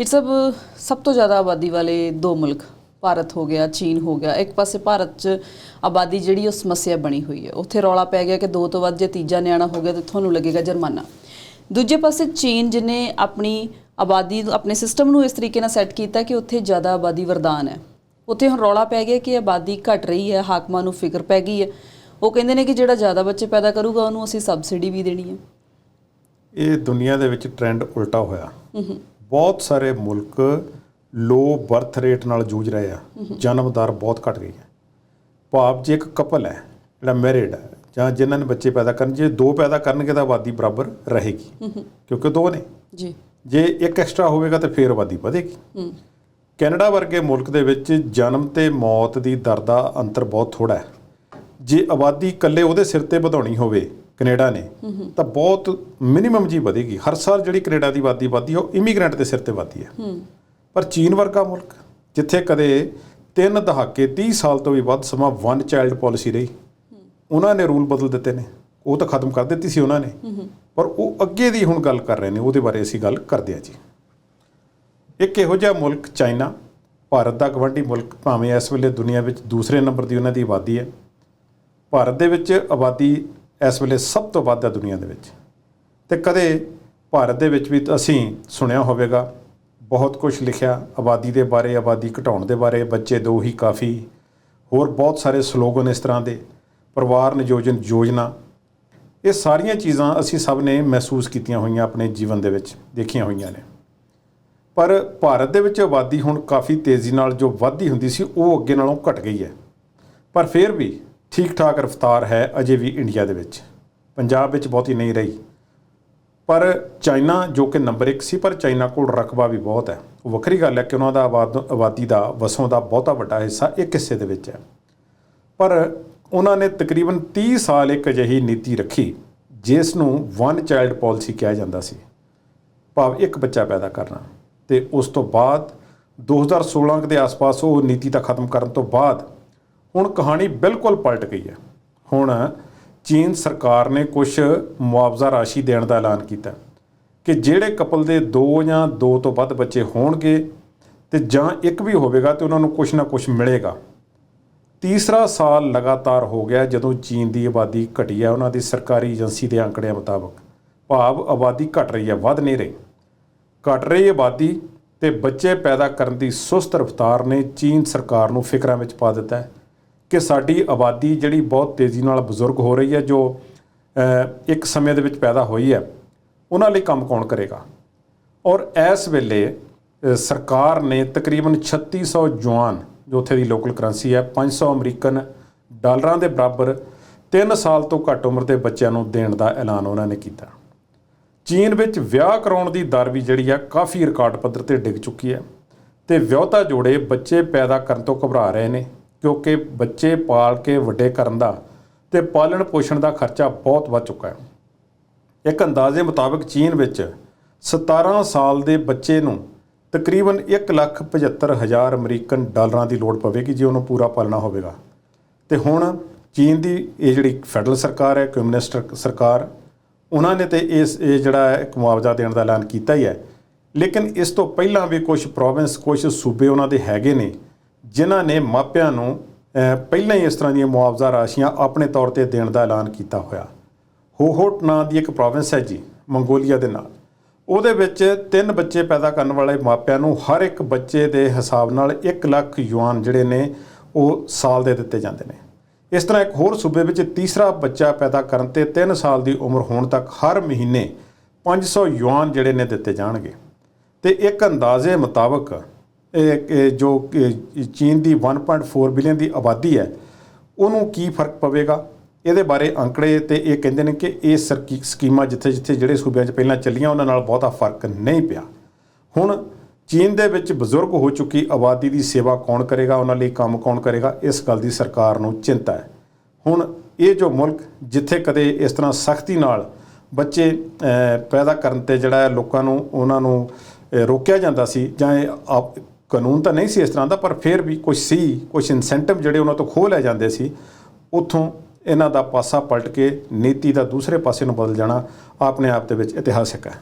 ਇਹ ਸਭ ਸਭ ਤੋਂ ਜ਼ਿਆਦਾ ਆਬਾਦੀ ਵਾਲੇ ਦੋ ਮੁਲਕ ਭਾਰਤ ਹੋ ਗਿਆ ਚੀਨ ਹੋ ਗਿਆ ਇੱਕ ਪਾਸੇ ਭਾਰਤ 'ਚ ਆਬਾਦੀ ਜਿਹੜੀ ਉਹ ਸਮੱਸਿਆ ਬਣੀ ਹੋਈ ਹੈ। ਉੱਥੇ ਰੌਲਾ ਪੈ ਗਿਆ ਕਿ ਦੋ ਤੋਂ ਵੱਧ ਜੇ ਤੀਜਾ ਨਿਆਣਾ ਹੋ ਗਿਆ ਤਾਂ ਤੁਹਾਨੂੰ ਲੱਗੇਗਾ ਜੁਰਮਾਨਾ। ਦੂਜੇ ਪਾਸੇ ਚੀਨ ਜਿਨੇ ਆਪਣੀ ਆਬਾਦੀ ਨੂੰ ਆਪਣੇ ਸਿਸਟਮ ਨੂੰ ਇਸ ਤਰੀਕੇ ਨਾਲ ਸੈੱਟ ਕੀਤਾ ਕਿ ਉੱਥੇ ਜ਼ਿਆਦਾ ਆਬਾਦੀ ਵਰਦਾਨ ਹੈ। ਉੱਥੇ ਹੁਣ ਰੌਲਾ ਪੈ ਗਿਆ ਕਿ ਆਬਾਦੀ ਘਟ ਰਹੀ ਹੈ ਹਾਕਮਾਂ ਨੂੰ ਫਿਕਰ ਪੈ ਗਈ ਹੈ। ਉਹ ਕਹਿੰਦੇ ਨੇ ਕਿ ਜਿਹੜਾ ਜ਼ਿਆਦਾ ਬੱਚੇ ਪੈਦਾ ਕਰੂਗਾ ਉਹਨੂੰ ਅਸੀਂ ਸਬਸਿਡੀ ਵੀ ਦੇਣੀ ਹੈ। ਇਹ ਦੁਨੀਆ ਦੇ ਵਿੱਚ ਟ੍ਰੈਂਡ ਉਲਟਾ ਹੋਇਆ। ਬਹੁਤ ਸਾਰੇ ਮੁਲਕ ਲੋ ਬਰਥ ਰੇਟ ਨਾਲ ਜੂਝ ਰਹੇ ਆ। ਜਨਮ ਦਰ ਬਹੁਤ ਘਟ ਗਈ ਹੈ। ਭਾਵ ਜੇ ਇੱਕ ਕਪਲ ਹੈ ਜਿਹੜਾ ਮੈਰਿਡ ਹੈ ਜਾਂ ਜਿਨ੍ਹਾਂ ਨੇ ਬੱਚੇ ਪੈਦਾ ਕਰਨ ਜੇ ਦੋ ਪੈਦਾ ਕਰਨਗੇ ਤਾਂ ਆਬਾਦੀ ਬਰਾਬਰ ਰਹੇਗੀ ਕਿਉਂਕਿ ਦੋ ਨੇ। ਜੀ। ਜੇ ਇੱਕ ਐਕਸਟਰਾ ਹੋਵੇਗਾ ਤਾਂ ਫੇਰ ਆਬਾਦੀ ਵਧੇਗੀ। ਕੈਨੇਡਾ ਵਰਗੇ ਮੁਲਕ ਦੇ ਵਿੱਚ ਜਨਮ ਤੇ ਮੌਤ ਦੀ ਦਰ ਦਾ ਅੰਤਰ ਬਹੁਤ ਥੋੜਾ ਹੈ। ਜੇ ਆਬਾਦੀ ਇਕੱਲੇ ਉਹਦੇ ਸਿਰ ਤੇ ਵਧਾਉਣੀ ਹੋਵੇ ਕੈਨੇਡਾ ਨੇ ਤਾਂ ਬਹੁਤ ਮਿਨੀਮਮ ਜੀ ਵਧੇਗੀ। ਹਰ ਸਾਲ ਜਿਹੜੀ ਕੈਨੇਡਾ ਦੀ ਆਬਾਦੀ ਵਧਦੀ ਹੈ ਉਹ ਇਮੀਗ੍ਰੈਂਟ ਦੇ ਸਿਰ ਤੇ ਵਧਦੀ ਹੈ। ਪਰ ਚੀਨ ਵਰਗਾ ਮੁਲਕ ਜਿੱਥੇ ਕਦੇ ਤਿੰਨ ਦਹਾਕੇ 30 ਸਾਲ ਤੋਂ ਵੀ ਵੱਧ ਸਮਾਂ ਵਨ ਚਾਈਲਡ ਪਾਲਿਸੀ ਰਹੀ ਉਹਨਾਂ ਨੇ ਰੂਲ ਬਦਲ ਦਿੱਤੇ ਨੇ। ਉਹ ਤਾਂ ਖਤਮ ਕਰ ਦਿੱਤੀ ਸੀ ਉਹਨਾਂ ਨੇ। ਪਰ ਉਹ ਅੱਗੇ ਦੀ ਹੁਣ ਗੱਲ ਕਰ ਰਹੇ ਨੇ ਉਹਦੇ ਬਾਰੇ ਅਸੀਂ ਗੱਲ ਕਰਦੇ ਹਾਂ ਜੀ। ਇੱਕ ਇਹੋ ਜਿਹਾ ਮੁਲਕ ਚਾਈਨਾ ਭਾਰਤ ਦਾ ਗਵੰਡੀ ਮੁਲਕ ਭਾਵੇਂ ਇਸ ਵੇਲੇ ਦੁਨੀਆ ਵਿੱਚ ਦੂਸਰੇ ਨੰਬਰ ਦੀ ਉਹਨਾਂ ਦੀ ਆਬਾਦੀ ਹੈ। ਭਾਰਤ ਦੇ ਵਿੱਚ ਆਬਾਦੀ ਇਸ ਵੇਲੇ ਸਭ ਤੋਂ ਵੱਧ ਹੈ ਦੁਨੀਆ ਦੇ ਵਿੱਚ। ਤੇ ਕਦੇ ਭਾਰਤ ਦੇ ਵਿੱਚ ਵੀ ਅਸੀਂ ਸੁਣਿਆ ਹੋਵੇਗਾ, ਬਹੁਤ ਕੁਝ ਲਿਖਿਆ, ਆਬਾਦੀ ਦੇ ਬਾਰੇ, ਆਬਾਦੀ ਘਟਾਉਣ ਦੇ ਬਾਰੇ, ਬੱਚੇ ਦੋ ਹੀ ਕਾਫੀ, ਹੋਰ ਬਹੁਤ ਸਾਰੇ ਸਲੋਗਨ ਇਸ ਤਰ੍ਹਾਂ ਦੇ, ਪਰਿਵਾਰ ਨਿਯੋਜਨ ਯੋਜਨਾ, ਇਹ ਸਾਰੀਆਂ ਚੀਜ਼ਾਂ ਅਸੀਂ ਸਭ ਨੇ ਮਹਿਸੂਸ ਕੀਤੀਆਂ ਹੋਈਆਂ ਆਪਣੇ ਜੀਵਨ ਦੇ ਵਿੱਚ, ਦੇਖੀਆਂ ਹੋਈਆਂ ਨੇ। ਪਰ ਭਾਰਤ ਦੇ ਵਿੱਚ ਆਬਾਦੀ ਹੁਣ ਕਾਫੀ ਤੇਜ਼ੀ ਨਾਲ ਜੋ ਵੱਧਦੀ ਹੁੰਦੀ ਸੀ, ਉਹ ਅੱਗੇ ਨਾਲੋਂ ਘਟ ਗਈ ਹੈ। ਪਰ ਫਿਰ ਵੀ ਠੀਕ ਠਾਕ ਰਫ਼ਤਾਰ ਹੈ ਅਜੇ ਵੀ ਇੰਡੀਆ ਦੇ ਵਿੱਚ। ਪੰਜਾਬ ਵਿੱਚ ਬਹੁਤੀ ਨਹੀਂ ਰਹੀ। ਪਰ ਚਾਈਨਾ, ਜੋ ਕਿ ਨੰਬਰ 1 ਸੀ, ਪਰ ਚਾਈਨਾ ਕੋਲ ਰਕਬਾ ਵੀ ਬਹੁਤ ਹੈ। ਉਹ ਵੱਖਰੀ ਗੱਲ ਹੈ ਕਿ ਉਹਨਾਂ ਦਾ ਆਬਾਦ ਆਬਾਦੀ ਦਾ, ਵਸੋਂ ਦਾ ਬਹੁਤਾ ਵੱਡਾ ਹਿੱਸਾ ਇੱਕ ਹਿੱਸੇ ਦੇ ਵਿੱਚ ਹੈ। ਪਰ ਉਹਨਾਂ ਨੇ ਤਕਰੀਬਨ 30 ਸਾਲ ਇੱਕ ਅਜਿਹੀ ਨੀਤੀ ਰੱਖੀ, ਜਿਸ ਨੂੰ ਵਨ ਚਾਈਲਡ ਪਾਲਿਸੀ ਕਿਹਾ ਜਾਂਦਾ ਸੀ। ਭਾਵ ਇੱਕ ਬੱਚਾ ਪੈਦਾ ਕਰਨਾ। ਤੇ ਉਸ ਤੋਂ ਬਾਅਦ 2016 ਦੇ ਆਸ-ਪਾਸ ਉਹ ਨੀਤੀ ਦਾ ਖਤਮ ਕਰਨ ਤੋਂ ਬਾਅਦ ਹੁਣ ਕਹਾਣੀ ਬਿਲਕੁਲ ਪਲਟ ਗਈ ਹੈ। ਹੁਣ ਚੀਨ ਸਰਕਾਰ ਨੇ ਕੁਝ ਮੁਆਵਜ਼ਾ ਰਾਸ਼ੀ ਦੇਣ ਦਾ ਐਲਾਨ ਕੀਤਾ ਕਿ ਜਿਹੜੇ ਕਪਲ ਦੇ ਦੋ ਜਾਂ ਦੋ ਤੋਂ ਵੱਧ ਬੱਚੇ ਹੋਣਗੇ ਤੇ ਜਾਂ ਇੱਕ ਵੀ ਹੋਵੇਗਾ ਤੇ ਉਹਨਾਂ ਨੂੰ ਕੁਝ ਨਾ ਕੁਝ ਮਿਲੇਗਾ। ਤੀਸਰਾ ਸਾਲ ਲਗਾਤਾਰ ਹੋ ਗਿਆ ਜਦੋਂ ਚੀਨ ਦੀ ਆਬਾਦੀ ਘਟੀ ਹੈ। ਉਹਨਾਂ ਦੀ ਸਰਕਾਰੀ ਏਜੰਸੀ ਦੇ ਅੰਕੜਿਆਂ ਮੁਤਾਬਕ ਭਾਵ ਆਬਾਦੀ ਘਟ ਰਹੀ ਹੈ, ਵੱਧ ਨਹੀਂ ਰਹੀ। ਘਟ ਰਹੀ ਆਬਾਦੀ ਤੇ ਬੱਚੇ ਪੈਦਾ ਕਰਨ ਦੀ ਸੁਸਤ ਰਫ਼ਤਾਰ ਨੇ ਚੀਨ ਸਰਕਾਰ ਨੂੰ ਫਿਕਰਾਂ ਵਿੱਚ ਪਾ ਦਿੱਤਾ ਹੈ। ਕਿ ਸਾਡੀ ਆਬਾਦੀ ਜਿਹੜੀ ਬਹੁਤ ਤੇਜ਼ੀ ਨਾਲ ਬਜ਼ੁਰਗ ਹੋ ਰਹੀ ਹੈ, ਜੋ ਇੱਕ ਸਮੇਂ ਦੇ ਵਿੱਚ ਪੈਦਾ ਹੋਈ ਹੈ, ਉਹਨਾਂ ਲਈ ਕੰਮ ਕੌਣ ਕਰੇਗਾ? ਔਰ ਇਸ ਵੇਲੇ ਸਰਕਾਰ ਨੇ ਤਕਰੀਬਨ 3600 ਜੁਆਨ, ਜੋ ਉੱਥੇ ਦੀ ਲੋਕਲ ਕਰੰਸੀ ਹੈ 500 ਅਮਰੀਕਨ ਡਾਲਰਾਂ ਦੇ ਬਰਾਬਰ 3 ਸਾਲ ਤੋਂ ਘੱਟ ਉਮਰ ਦੇ ਬੱਚਿਆਂ ਨੂੰ ਦੇਣ ਦਾ ਐਲਾਨ ਉਹਨਾਂ ਨੇ ਕੀਤਾ। ਚੀਨ ਵਿੱਚ ਵਿਆਹ ਕਰਾਉਣ ਦੀ ਦਰ ਵੀ ਜਿਹੜੀ ਆ ਕਾਫੀ ਰਿਕਾਰਡ ਪੱਧਰ ਤੇ ਡਿੱਗ ਚੁੱਕੀ ਹੈ ਤੇ ਵਿਆਹਤਾ ਜੋੜੇ ਬੱਚੇ ਪੈਦਾ ਕਰਨ ਤੋਂ ਘਬਰਾ ਰਹੇ ਨੇ। ਕਿਉਂਕਿ ਬੱਚੇ ਪਾਲ ਕੇ ਵੱਡੇ ਕਰਨ ਦਾ ਤੇ ਪਾਲਣ ਪੋਸ਼ਣ ਦਾ ਖਰਚਾ ਬਹੁਤ ਵੱਧ ਚੁੱਕਾ ਹੈ। ਇੱਕ ਅੰਦਾਜ਼ੇ ਮੁਤਾਬਕ ਚੀਨ ਵਿੱਚ 17 ਸਾਲ ਦੇ ਬੱਚੇ ਨੂੰ ਤਕਰੀਬਨ 1,75,000 ਅਮਰੀਕਨ ਡਾਲਰਾਂ ਦੀ ਲੋੜ ਪਵੇਗੀ ਜੇ ਉਹਨੂੰ ਪੂਰਾ ਪਾਲਣਾ ਹੋਵੇਗਾ। ਤੇ ਹੁਣ ਚੀਨ ਦੀ ਇਹ ਜਿਹੜੀ ਫੈਡਰਲ ਸਰਕਾਰ ਹੈ ਕਮਿਊਨਿਸਟ ਸਰਕਾਰ ਉਹਨਾਂ ਨੇ ਤੇ ਇਸ ਇਹ ਜਿਹੜਾ ਇੱਕ ਮੁਆਵਜ਼ਾ ਦੇਣ ਦਾ ਐਲਾਨ ਕੀਤਾ ਹੀ ਹੈ। ਲੇਕਿਨ ਇਸ ਤੋਂ ਪਹਿਲਾਂ ਵੀ ਕੁਝ ਪ੍ਰੋਵਿੰਸ ਕੁਝ ਸੂਬੇ ਉਹਨਾਂ ਦੇ ਹੈਗੇ ਨੇ ਜਿਨ੍ਹਾਂ ਨੇ ਮਾਪਿਆਂ ਨੂੰ ਪਹਿਲਾਂ ਹੀ ਇਸ ਤਰ੍ਹਾਂ ਦੀਆਂ ਮੁਆਵਜ਼ਾ ਰਾਸ਼ੀਆਂ ਆਪਣੇ ਤੌਰ ਤੇ ਦੇਣ ਦਾ ਐਲਾਨ ਕੀਤਾ ਹੋਇਆ। ਹੋਹੋਟ ਨਾਂ ਦੀ ਇੱਕ ਪ੍ਰੋਵਿੰਸ ਹੈ ਜੀ, ਮੰਗੋਲੀਆ ਦੇ ਨਾਲ। ਉਹਦੇ ਵਿੱਚ ਤਿੰਨ ਬੱਚੇ ਪੈਦਾ ਕਰਨ ਵਾਲੇ ਮਾਪਿਆਂ ਨੂੰ ਹਰ ਇੱਕ ਬੱਚੇ ਦੇ ਹਿਸਾਬ ਨਾਲ 1 ਲੱਖ ਯੁਆਨ ਜਿਹੜੇ ਨੇ, ਉਹ ਸਾਲ ਦੇ ਦਿੱਤੇ ਜਾਂਦੇ ਨੇ। ਇਸ ਤਰ੍ਹਾਂ ਇੱਕ ਹੋਰ ਸੂਬੇ ਵਿੱਚ ਤੀਸਰਾ ਬੱਚਾ ਪੈਦਾ ਕਰਨ ਤੇ 3 ਸਾਲ ਦੀ ਉਮਰ ਹੋਣ ਤੱਕ ਹਰ ਮਹੀਨੇ 500 ਯੁਆਨ ਜਿਹੜੇ ਨੇ ਦਿੱਤੇ ਜਾਣਗੇ। ਤੇ ਇੱਕ ਅੰਦਾਜ਼ੇ ਮੁਤਾਬਕ ਜੋ ਚੀਨ ਦੀ 1.4 ਬਿਲੀਅਨ ਦੀ ਆਬਾਦੀ ਹੈ, ਉਹਨੂੰ ਕੀ ਫ਼ਰਕ ਪਵੇਗਾ? ਇਹਦੇ ਬਾਰੇ ਅੰਕੜੇ ਤੇ ਇਹ ਕਹਿੰਦੇ ਨੇ ਕਿ ਇਹ ਸਰਕੀ, ਸਕੀਮਾਂ ਜਿੱਥੇ ਜਿੱਥੇ ਜਿਹੜੇ ਸੂਬਿਆਂ 'ਚ ਪਹਿਲਾਂ ਚੱਲੀਆਂ, ਉਹਨਾਂ ਨਾਲ ਬਹੁਤਾ ਫ਼ਰਕ ਨਹੀਂ ਪਿਆ। ਹੁਣ ਚੀਨ ਦੇ ਵਿੱਚ ਬਜ਼ੁਰਗ ਹੋ ਚੁੱਕੀ ਆਬਾਦੀ ਦੀ ਸੇਵਾ ਕੌਣ ਕਰੇਗਾ? ਉਹਨਾਂ ਲਈ ਕੰਮ ਕੌਣ ਕਰੇਗਾ? ਇਸ ਗੱਲ ਦੀ ਸਰਕਾਰ ਨੂੰ ਚਿੰਤਾ ਹੈ। ਹੁਣ ਇਹ ਜੋ ਮੁਲਕ ਜਿੱਥੇ ਕਦੇ ਇਸ ਤਰ੍ਹਾਂ ਸਖਤੀ ਨਾਲ ਬੱਚੇ ਪੈਦਾ ਕਰਨ ਤੇ ਜਿਹੜਾ ਲੋਕਾਂ ਨੂੰ, ਉਹਨਾਂ ਨੂੰ ਰੋਕਿਆ ਜਾਂਦਾ ਸੀ ਜਾਂ ਇਹ ਆਪ- ਕਾਨੂੰਨ ਤਾਂ ਨਹੀਂ ਸੀ ਇਸ ਤਰ੍ਹਾਂ ਦਾ, ਪਰ ਫਿਰ ਵੀ ਕੁਝ ਸੀ ਕੁਝ ਇਨਸੈਂਟਿਵ ਜਿਹੜੇ ਉਹਨਾਂ ਤੋਂ ਖੋਹ ਲੈ ਜਾਂਦੇ ਸੀ, ਉੱਥੋਂ ਇਹਨਾਂ ਦਾ ਪਾਸਾ ਪਲਟ ਕੇ ਨੀਤੀ ਦਾ ਦੂਸਰੇ ਪਾਸੇ ਨੂੰ ਬਦਲ ਜਾਣਾ ਆਪਣੇ ਆਪ ਦੇ ਵਿੱਚ ਇਤਿਹਾਸਿਕ ਹੈ।